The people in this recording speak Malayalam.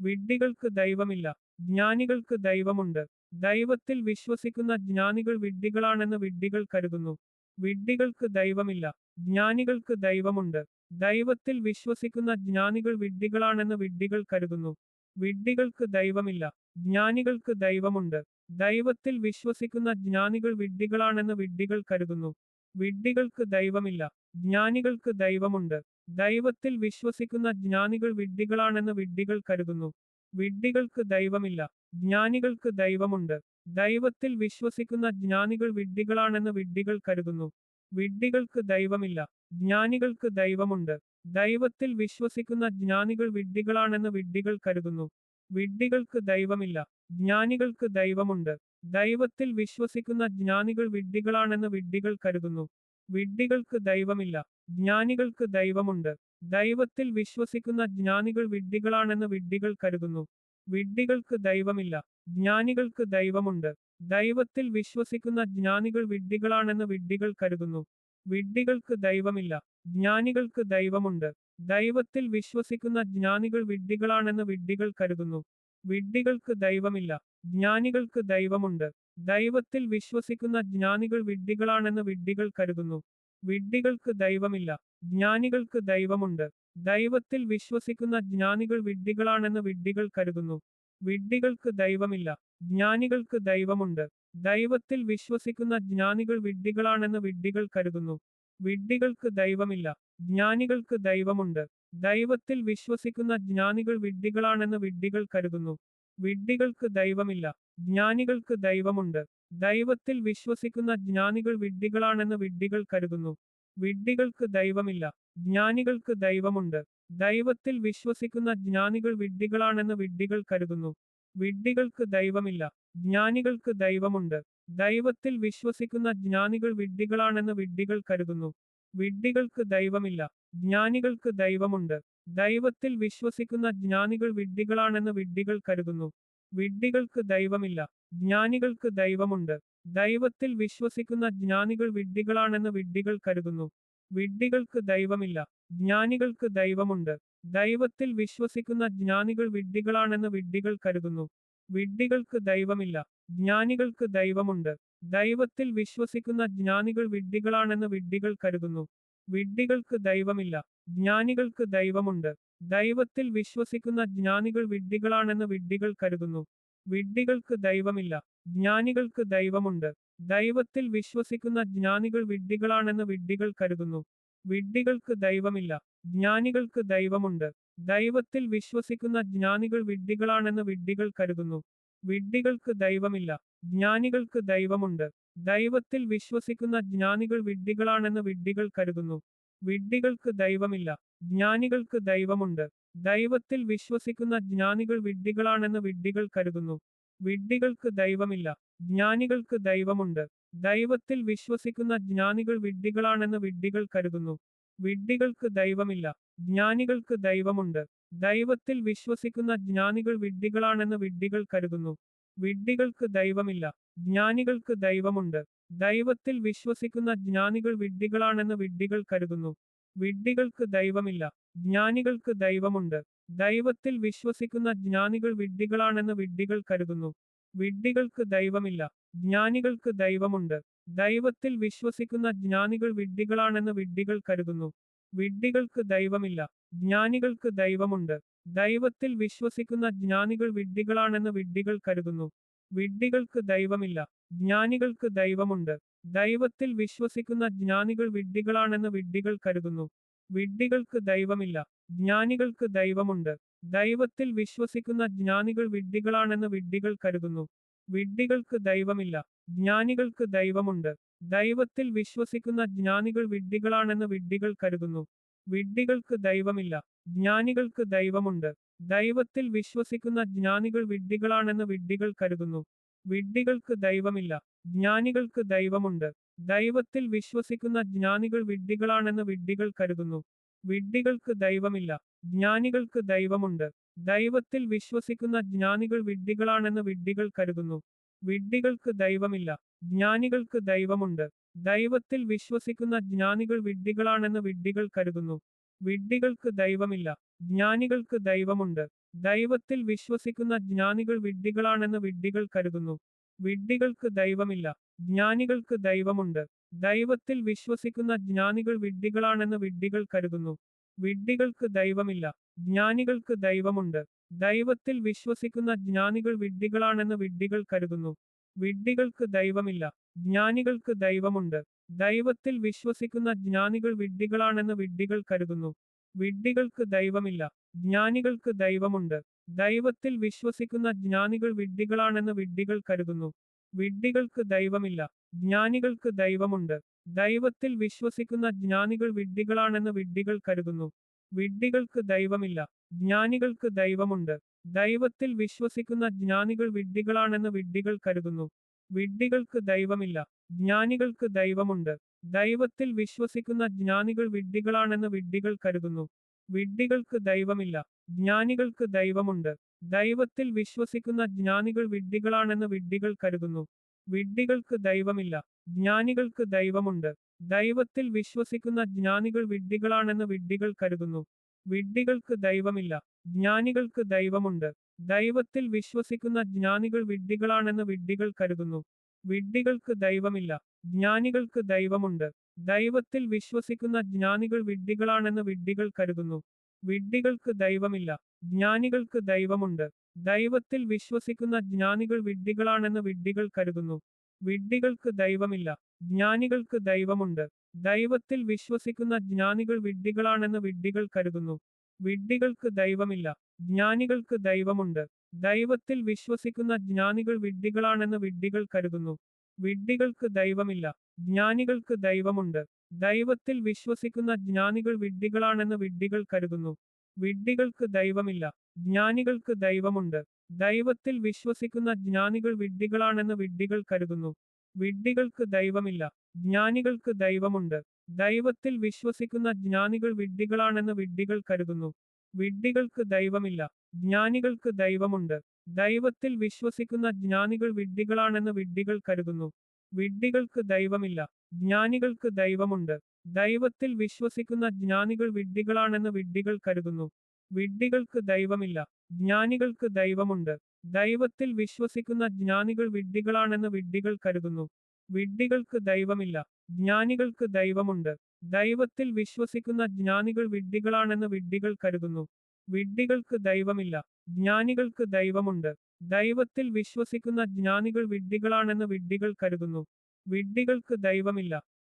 വിഡ്ഢികൾക്ക് ദൈവമില്ല ജ്ഞാനികൾക്ക് ദൈവമുണ്ട്. ദൈവത്തിൽ വിശ്വസിക്കുന്ന ജ്ഞാനികൾ വിഡ്ഢികളാണെന്ന് വിഡ്ഢികൾ കരുതുന്നു. വിഡ്ഢികൾക്ക് ദൈവമില്ല ജ്ഞാനികൾക്ക് ദൈവമുണ്ട്. ദൈവത്തിൽ വിശ്വസിക്കുന്ന ജ്ഞാനികൾ വിഡ്ഢികളാണെന്ന് വിഡ്ഢികൾ കരുതുന്നു. വിഡ്ഢികൾക്ക് ദൈവമില്ല ജ്ഞാനികൾക്ക് ദൈവമുണ്ട്. ദൈവത്തിൽ വിശ്വസിക്കുന്ന ജ്ഞാനികൾ വിഡ്ഢികളാണെന്ന് വിഡ്ഢികൾ കരുതുന്നു. വിഡ്ഢികൾക്ക് ദൈവമില്ല ജ്ഞാനികൾക്ക് ദൈവമുണ്ട്. ദൈവത്തിൽ വിശ്വസിക്കുന്ന ജ്ഞാനികൾ വിഡ്ഢികളാണെന്ന് വിഡ്ഢികൾ കരുതുന്നു. വിഡ്ഢികൾക്ക് ദൈവമില്ല ജ്ഞാനികൾക്ക് ദൈവമുണ്ട്. ദൈവത്തിൽ വിശ്വസിക്കുന്ന ജ്ഞാനികൾ വിഡ്ഢികളാണെന്ന് വിഡ്ഢികൾ കരുതുന്നു. വിഡ്ഢികൾക്ക് ദൈവമില്ല ജ്ഞാനികൾക്ക് ദൈവമുണ്ട്. ദൈവത്തിൽ വിശ്വസിക്കുന്ന ജ്ഞാനികൾ വിഡ്ഢികളാണെന്ന് വിഡ്ഢികൾ കരുതുന്നു. വിഡ്ഢികൾക്ക് ദൈവമില്ല ജ്ഞാനികൾക്ക് ദൈവമുണ്ട്. ദൈവത്തിൽ വിശ്വസിക്കുന്ന ജ്ഞാനികൾ വിഡ്ഢികളാണെന്ന് വിഡ്ഢികൾ കരുതുന്നു. വിഡ്ഢികൾക്ക് ദൈവമില്ല. ജ്ഞാനികൾക്ക് ദൈവമുണ്ട്. ദൈവത്തിൽ വിശ്വസിക്കുന്ന ജ്ഞാനികൾ വിഡ്ഢികളാണെന്ന് വിഡ്ഢികൾ കരുതുന്നു. വിഡ്ഢികൾക്ക് ദൈവമില്ല. ജ്ഞാനികൾക്ക് ദൈവമുണ്ട്. ദൈവത്തിൽ വിശ്വസിക്കുന്ന ജ്ഞാനികൾ വിഡ്ഢികളാണെന്ന് വിഡ്ഢികൾ കരുതുന്നു. വിഡ്ഢികൾക്ക് ദൈവമില്ല. ജ്ഞാനികൾക്ക് ദൈവമുണ്ട്. ദൈവത്തിൽ വിശ്വസിക്കുന്ന ജ്ഞാനികൾ വിഡ്ഢികളാണെന്ന് വിഡ്ഢികൾ കരുതുന്നു. വിഡ്ഢികൾക്ക് ദൈവമില്ല ജ്ഞാനികൾക്ക് ദൈവമുണ്ട്. ദൈവത്തിൽ വിശ്വസിക്കുന്ന ജ്ഞാനികൾ വിഡ്ഢികളാണെന്ന് വിഡ്ഢികൾ കരുതുന്നു. വിഡ്ഢികൾക്ക് ദൈവമില്ല ജ്ഞാനികൾക്ക് ദൈവമുണ്ട്. ദൈവത്തിൽ വിശ്വസിക്കുന്ന ജ്ഞാനികൾ വിഡ്ഢികളാണെന്ന് വിഡ്ഢികൾ കരുതുന്നു. വിഡ്ഢികൾക്ക് ദൈവമില്ല ജ്ഞാനികൾക്ക് ദൈവമുണ്ട്. ദൈവത്തിൽ വിശ്വസിക്കുന്ന ജ്ഞാനികൾ വിഡ്ഢികളാണെന്ന് വിഡ്ഢികൾ കരുതുന്നു. വിഡ്ഢികൾക്ക് ദൈവമില്ല ജ്ഞാനികൾക്ക് ദൈവമുണ്ട്. ദൈവത്തിൽ വിശ്വസിക്കുന്ന ജ്ഞാനികൾ വിഡ്ഢികളാണെന്ന് വിഡ്ഢികൾ കരുതുന്നു. വിഡ്ഢികൾക്ക് ദൈവമില്ല. ജ്ഞാനികൾക്ക് ദൈവമുണ്ട്. ദൈവത്തിൽ വിശ്വസിക്കുന്ന ജ്ഞാനികൾ വിഡ്ഢികളാണെന്ന് വിഡ്ഢികൾ കരുതുന്നു. വിഡ്ഢികൾക്ക് ദൈവമില്ല. ജ്ഞാനികൾക്ക് ദൈവമുണ്ട്. ദൈവത്തിൽ വിശ്വസിക്കുന്ന ജ്ഞാനികൾ വിഡ്ഢികളാണെന്ന് വിഡ്ഢികൾ കരുതുന്നു. വിഡ്ഢികൾക്ക് ദൈവമില്ല. ജ്ഞാനികൾക്ക് ദൈവമുണ്ട്. ദൈവത്തിൽ വിശ്വസിക്കുന്ന ജ്ഞാനികൾ വിഡ്ഢികളാണെന്ന് വിഡ്ഢികൾ കരുതുന്നു. വിഡ്ഢികൾക്ക് ദൈവമില്ല. ജ്ഞാനികൾക്ക് ദൈവമുണ്ട്. ദൈവത്തിൽ വിശ്വസിക്കുന്ന ജ്ഞാനികൾ വിഡ്ഢികളാണെന്ന് വിഡ്ഢികൾ കരുതുന്നു. വിഡ്ഢികൾക്ക് ദൈവമില്ല. ജ്ഞാനികൾക്ക് ദൈവമുണ്ട്. ദൈവത്തിൽ വിശ്വസിക്കുന്ന ജ്ഞാനികൾ വിഡ്ഢികളാണെന്ന് വിഡ്ഢികൾ കരുതുന്നു. വിഡ്ഢികൾക്ക് ദൈവമില്ല. ജ്ഞാനികൾക്ക് ദൈവമുണ്ട്. ദൈവത്തിൽ വിശ്വസിക്കുന്ന ജ്ഞാനികൾ വിഡ്ഢികളാണെന്ന് വിഡ്ഢികൾ കരുതുന്നു. വിഡ്ഢികൾക്ക് ദൈവമില്ല. ജ്ഞാനികൾക്ക് ദൈവമുണ്ട്. ദൈവത്തിൽ വിശ്വസിക്കുന്ന ജ്ഞാനികൾ വിഡ്ഢികളാണെന്ന് വിഡ്ഢികൾ കരുതുന്നു. വിഡ്ഢികൾക്ക് ദൈവമില്ല ജ്ഞാനികൾക്ക് ദൈവമുണ്ട്. ദൈവത്തിൽ വിശ്വസിക്കുന്ന ജ്ഞാനികൾ വിഡ്ഢികളാണെന്ന് വിഡ്ഢികൾ കരുതുന്നു. വിഡ്ഢികൾക്ക് ദൈവമില്ല ജ്ഞാനികൾക്ക് ദൈവമുണ്ട്. ദൈവത്തിൽ വിശ്വസിക്കുന്ന ജ്ഞാനികൾ വിഡ്ഢികളാണെന്ന് വിഡ്ഢികൾ കരുതുന്നു. വിഡ്ഢികൾക്ക് ദൈവമില്ല ജ്ഞാനികൾക്ക് ദൈവമുണ്ട്. ദൈവത്തിൽ വിശ്വസിക്കുന്ന ജ്ഞാനികൾ വിഡ്ഢികളാണെന്ന് വിഡ്ഢികൾ കരുതുന്നു. വിഡ്ഢികൾക്ക് ദൈവമില്ല ജ്ഞാനികൾക്ക് ദൈവമുണ്ട്. ദൈവത്തിൽ വിശ്വസിക്കുന്ന ജ്ഞാനികൾ വിഡ്ഢികളാണെന്ന് വിഡ്ഢികൾ കരുതുന്നു. വിഡ്ഢികൾക്ക് ദൈവമില്ല. ജ്ഞാനികൾക്ക് ദൈവമുണ്ട്. ദൈവത്തിൽ വിശ്വസിക്കുന്ന ജ്ഞാനികൾ വിഡ്ഢികളാണെന്ന് വിഡ്ഢികൾ കരുതുന്നു. വിഡ്ഢികൾക്ക് ദൈവമില്ല. ജ്ഞാനികൾക്ക് ദൈവമുണ്ട്. ദൈവത്തിൽ വിശ്വസിക്കുന്ന ജ്ഞാനികൾ വിഡ്ഢികളാണെന്ന് വിഡ്ഢികൾ കരുതുന്നു. വിഡ്ഢികൾക്ക് ദൈവമില്ല. ജ്ഞാനികൾക്ക് ദൈവമുണ്ട്. ദൈവത്തിൽ വിശ്വസിക്കുന്ന ജ്ഞാനികൾ വിഡ്ഢികളാണെന്ന് വിഡ്ഢികൾ കരുതുന്നു. വിഡ്ഢികൾക്ക് ദൈവമില്ല ജ്ഞാനികൾക്ക് ദൈവമുണ്ട്. ദൈവത്തിൽ വിശ്വസിക്കുന്ന ജ്ഞാനികൾ വിഡ്ഢികളാണെന്ന് വിഡ്ഢികൾ കരുതുന്നു. വിഡ്ഢികൾക്ക് ദൈവമില്ല ജ്ഞാനികൾക്ക് ദൈവമുണ്ട്. ദൈവത്തിൽ വിശ്വസിക്കുന്ന ജ്ഞാനികൾ വിഡ്ഢികളാണെന്ന് വിഡ്ഢികൾ കരുതുന്നു. വിഡ്ഢികൾക്ക് ദൈവമില്ല ജ്ഞാനികൾക്ക് ദൈവമുണ്ട്. ദൈവത്തിൽ വിശ്വസിക്കുന്ന ജ്ഞാനികൾ വിഡ്ഢികളാണെന്ന് വിഡ്ഢികൾ കരുതുന്നു. വിഡ്ഢികൾക്ക് ദൈവമില്ല ജ്ഞാനികൾക്ക് ദൈവമുണ്ട്. ദൈവത്തിൽ വിശ്വസിക്കുന്ന ജ്ഞാനികൾ വിഡ്ഢികളാണെന്ന് വിഡ്ഢികൾ കരുതുന്നു. വിഡ്ഢികൾക്ക് ദൈവമില്ല. ജ്ഞാനികൾക്ക് ദൈവമുണ്ട്. ദൈവത്തിൽ വിശ്വസിക്കുന്ന ജ്ഞാനികൾ വിഡ്ഢികളാണെന്ന് വിഡ്ഢികൾ കരുതുന്നു. വിഡ്ഢികൾക്ക് ദൈവമില്ല. ജ്ഞാനികൾക്ക് ദൈവമുണ്ട്. ദൈവത്തിൽ വിശ്വസിക്കുന്ന ജ്ഞാനികൾ വിഡ്ഢികളാണെന്ന് വിഡ്ഢികൾ കരുതുന്നു. വിഡ്ഢികൾക്ക് ദൈവമില്ല. ജ്ഞാനികൾക്ക് ദൈവമുണ്ട്. ദൈവത്തിൽ വിശ്വസിക്കുന്ന ജ്ഞാനികൾ വിഡ്ഢികളാണെന്ന് വിഡ്ഢികൾ കരുതുന്നു. വിഡ്ഢികൾക്ക് ദൈവമില്ല. ജ്ഞാനികൾക്ക് ദൈവമുണ്ട്. ദൈവത്തിൽ വിശ്വസിക്കുന്ന ജ്ഞാനികൾ വിഡ്ഢികളാണെന്ന് വിഡ്ഢികൾ കരുതുന്നു. വിഡ്ഢികൾക്ക് ദൈവമില്ല. ജ്ഞാനികൾക്ക് ദൈവമുണ്ട്. ദൈവത്തിൽ വിശ്വസിക്കുന്ന ജ്ഞാനികൾ വിഡ്ഢികളാണെന്ന് വിഡ്ഢികൾ കരുതുന്നു. വിഡ്ഢികൾക്ക് ദൈവമില്ല. ജ്ഞാനികൾക്ക് ദൈവമുണ്ട്. ദൈവത്തിൽ വിശ്വസിക്കുന്ന ജ്ഞാനികൾ വിഡ്ഢികളാണെന്ന് വിഡ്ഢികൾ കരുതുന്നു. വിഡ്ഢികൾക്ക് ദൈവമില്ല. ജ്ഞാനികൾക്ക് ദൈവമുണ്ട്. ദൈവത്തിൽ വിശ്വസിക്കുന്ന ജ്ഞാനികൾ വിഡ്ഢികളാണെന്ന് വിഡ്ഢികൾ കരുതുന്നു. വിഡ്ഢികൾക്ക് ദൈവമില്ല ജ്ഞാനികൾക്ക് ദൈവമുണ്ട്. ദൈവത്തിൽ വിശ്വസിക്കുന്ന ജ്ഞാനികൾ വിഡ്ഢികളാണെന്ന് വിഡ്ഢികൾ കരുതുന്നു. വിഡ്ഢികൾക്ക് ദൈവമില്ല ജ്ഞാനികൾക്ക് ദൈവമുണ്ട്. ദൈവത്തിൽ വിശ്വസിക്കുന്ന ജ്ഞാനികൾ വിഡ്ഢികളാണെന്ന് വിഡ്ഢികൾ കരുതുന്നു. വിഡ്ഢികൾക്ക് ദൈവമില്ല ജ്ഞാനികൾക്ക് ദൈവമുണ്ട്. ദൈവത്തിൽ വിശ്വസിക്കുന്ന ജ്ഞാനികൾ വിഡ്ഢികളാണെന്ന് വിഡ്ഢികൾ കരുതുന്നു. വിഡ്ഢികൾക്ക് ദൈവമില്ല ജ്ഞാനികൾക്ക് ദൈവമുണ്ട്. ദൈവത്തിൽ വിശ്വസിക്കുന്ന ജ്ഞാനികൾ വിഡ്ഢികളാണെന്ന് വിഡ്ഢികൾ കരുതുന്നു. വിഡ്ഢികൾക്ക് ദൈവമില്ല. ജ്ഞാനികൾക്ക് ദൈവമുണ്ട്. ദൈവത്തിൽ വിശ്വസിക്കുന്ന ജ്ഞാനികൾ വിഡ്ഢികളാണെന്ന് വിഡ്ഢികൾ കരുതുന്നു. വിഡ്ഢികൾക്ക് ദൈവമില്ല. ജ്ഞാനികൾക്ക് ദൈവമുണ്ട്. ദൈവത്തിൽ വിശ്വസിക്കുന്ന ജ്ഞാനികൾ വിഡ്ഢികളാണെന്ന് വിഡ്ഢികൾ കരുതുന്നു. വിഡ്ഢികൾക്ക് ദൈവമില്ല. ജ്ഞാനികൾക്ക് ദൈവമുണ്ട്. ദൈവത്തിൽ വിശ്വസിക്കുന്ന ജ്ഞാനികൾ വിഡ്ഢികളാണെന്ന് വിഡ്ഢികൾ കരുതുന്നു. വിഡ്ഢികൾക്ക് ദൈവമില്ല. ജ്ഞാനികൾക്ക് ദൈവമുണ്ട്. ദൈവത്തിൽ വിശ്വസിക്കുന്ന ജ്ഞാനികൾ വിഡ്ഢികളാണെന്ന് വിഡ്ഢികൾ കരുതുന്നു. വിഡ്ഢികൾക്ക് ദൈവമില്ല. ജ്ഞാനികൾക്ക് ദൈവമുണ്ട്. ദൈവത്തിൽ വിശ്വസിക്കുന്ന ജ്ഞാനികൾ വിഡ്ഢികളാണെന്ന് വിഡ്ഢികൾ കരുതുന്നു. വിഡ്ഢികൾക്ക് ദൈവമില്ല. ജ്ഞാനികൾക്ക് ദൈവമുണ്ട്. ദൈവത്തിൽ വിശ്വസിക്കുന്ന ജ്ഞാനികൾ വിഡ്ഢികളാണെന്ന് വിഡ്ഢികൾ കരുതുന്നു. വിഡ്ഢികൾക്ക് ദൈവമില്ല. ജ്ഞാനികൾക്ക് ദൈവമുണ്ട്. ദൈവത്തിൽ വിശ്വസിക്കുന്ന ജ്ഞാനികൾ വിഡ്ഢികളാണെന്ന് വിഡ്ഢികൾ കരുതുന്നു. വിഡ്ഢികൾക്ക് ദൈവമില്ല ജ്ഞാനികൾക്ക് ദൈവമുണ്ട്. ദൈവത്തിൽ വിശ്വസിക്കുന്ന ജ്ഞാനികൾ വിഡ്ഢികളാണെന്ന് വിഡ്ഢികൾ കരുതുന്നു. വിഡ്ഢികൾക്ക് ദൈവമില്ല ജ്ഞാനികൾക്ക് ദൈവമുണ്ട്. ദൈവത്തിൽ വിശ്വസിക്കുന്ന ജ്ഞാനികൾ വിഡ്ഢികളാണെന്ന് വിഡ്ഢികൾ കരുതുന്നു. വിഡ്ഢികൾക്ക് ദൈവമില്ല ജ്ഞാനികൾക്ക് ദൈവമുണ്ട്. ദൈവത്തിൽ വിശ്വസിക്കുന്ന ജ്ഞാനികൾ വിഡ്ഢികളാണെന്ന് വിഡ്ഢികൾ കരുതുന്നു. വിഡ്ഢികൾക്ക് ദൈവമില്ല ജ്ഞാനികൾക്ക് ദൈവമുണ്ട്. ദൈവത്തിൽ വിശ്വസിക്കുന്ന ജ്ഞാനികൾ വിഡ്ഢികളാണെന്ന് വിഡ്ഢികൾ കരുതുന്നു. വിഡ്ഢികൾക്ക് ദൈവമില്ല. ജ്ഞാനികൾക്ക് ദൈവമുണ്ട്. ദൈവത്തിൽ വിശ്വസിക്കുന്ന ജ്ഞാനികൾ വിഡ്ഢികളാണെന്ന് വിഡ്ഢികൾ കരുതുന്നു. വിഡ്ഢികൾക്ക് ദൈവമില്ല. ജ്ഞാനികൾക്ക് ദൈവമുണ്ട്. ദൈവത്തിൽ വിശ്വസിക്കുന്ന ജ്ഞാനികൾ വിഡ്ഢികളാണെന്ന് വിഡ്ഢികൾ കരുതുന്നു. വിഡ്ഢികൾക്ക് ദൈവമില്ല. ജ്ഞാനികൾക്ക് ദൈവമുണ്ട്. ദൈവത്തിൽ വിശ്വസിക്കുന്ന ജ്ഞാനികൾ വിഡ്ഢികളാണെന്ന് വിഡ്ഢികൾ കരുതുന്നു. വിഡ്ഢികൾക്ക് ദൈവമില്ല ജ്ഞാനികൾക്ക് ദൈവമുണ്ട്. ദൈവത്തിൽ വിശ്വസിക്കുന്ന ജ്ഞാനികൾ വിഡ്ഢികളാണെന്ന് വിഡ്ഢികൾ കരുതുന്നു. വിഡ്ഢികൾക്ക് ദൈവമില്ല ജ്ഞാനികൾക്ക് ദൈവമുണ്ട്. ദൈവത്തിൽ വിശ്വസിക്കുന്ന ജ്ഞാനികൾ വിഡ്ഢികളാണെന്ന് വിഡ്ഢികൾ കരുതുന്നു. വിഡ്ഢികൾക്ക് ദൈവമില്ല ജ്ഞാനികൾക്ക് ദൈവമുണ്ട്. ദൈവത്തിൽ വിശ്വസിക്കുന്ന ജ്ഞാനികൾ വിഡ്ഢികളാണെന്ന് വിഡ്ഢികൾ കരുതുന്നു. വിഡ്ഢികൾക്ക് ദൈവമില്ല ജ്ഞാനികൾക്ക് ദൈവമുണ്ട്. ദൈവത്തിൽ വിശ്വസിക്കുന്ന ജ്ഞാനികൾ വിഡ്ഢികളാണെന്ന് വിഡ്ഢികൾ കരുതുന്നു. വിഡ്ഢികൾക്ക് ദൈവമില്ല. ജ്ഞാനികൾക്ക് ദൈവമുണ്ട്. ദൈവത്തിൽ വിശ്വസിക്കുന്ന ജ്ഞാനികൾ വിഡ്ഢികളാണെന്ന് വിഡ്ഢികൾ കരുതുന്നു. വിഡ്ഢികൾക്ക് ദൈവമില്ല.